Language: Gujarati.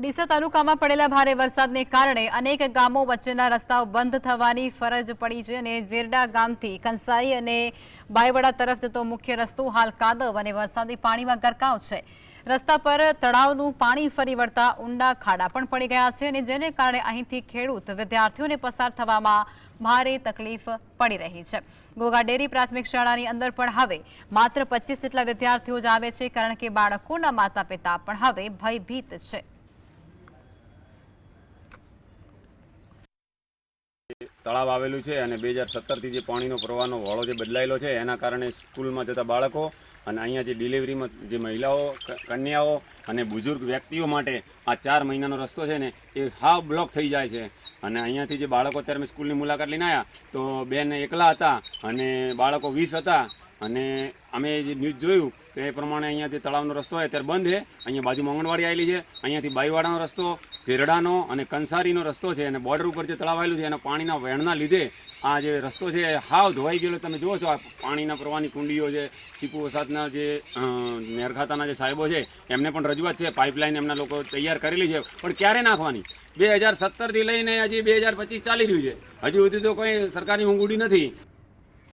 ડીસા તાલુકામાં પડેલા ભારે વરસાદને કારણે અનેક ગામો વચ્ચેના રસ્તાઓ બંધ થવાની ફરજ પડી છે અને વેરડા ગામથી કંસાઈ અને બાયવડા તરફ જતો મુખ્ય રસ્તો હાલ કાદવ અને વરસાદી પાણીમાં ગરકાવ છે. રસ્તા પર તળાવનું પાણી ફરી વળતા ઊંડા ખાડા પણ પડી ગયા છે અને જેને કારણે અહીંથી ખેડૂત, વિદ્યાર્થીઓને પસાર થવામાં ભારે તકલીફ પડી રહી છે. ગોગા ડેરી પ્રાથમિક શાળાની અંદર પણ હવે માત્ર પચીસ જેટલા વિદ્યાર્થીઓ જ આવે છે કારણ કે બાળકોના માતા પિતા પણ હવે ભયભીત છે. તળાવ આવેલું છે અને બે હજાર સત્તરથી જે પાણીનો પ્રવાહનો વાળો જે બદલાયેલો છે, એના કારણે સ્કૂલમાં જતા બાળકો અને અહીંયા જે ડિલિવરીમાં જે મહિલાઓ કન્યાઓ અને બુઝુર્ગ વ્યક્તિઓ માટે આ ચાર મહિનાનો રસ્તો છે ને, એ હાવ બ્લોક થઈ જાય છે. અને અહીંયાથી જે બાળકો અત્યારે મેં સ્કૂલની મુલાકાત લઈને આવ્યા તો બેન એકલા હતા અને બાળકો વીસ હતા અને અમે જે ન્યૂઝ જોયું, તો એ પ્રમાણે અહીંયા જે તળાવનો રસ્તો હોય અત્યારે બંધ છે. અહીંયા બાજુમાં આંગણવાડી આવેલી છે. અહીંયાથી બાઈવાડાનો રસ્તો ઝેરડાનો અને કંસારીનો રસ્તો છે અને બોર્ડર ઉપર જે તળાવ આવેલું છે, એના પાણીના વહેણના લીધે આ જે રસ્તો છે, એ હાવ ધોવાઈ ગયેલો. તમે જુઓ છો આ પાણીના પ્રવાહની કુંડીઓ છે સીપુ વસાદના જે નેરખાતાના જે સાહેબો છે, એમને પણ રજૂઆત છે, પાઇપલાઇન એમના લોકો તૈયાર કરેલી છે, પણ ક્યારે નાખવાની? બે હજાર સત્તરથી લઈને હજી બે હજાર પચીસ ચાલી રહ્યું છે. હજી સુધી તો કોઈ સરકારની ઊંઘ ઉડી નથી.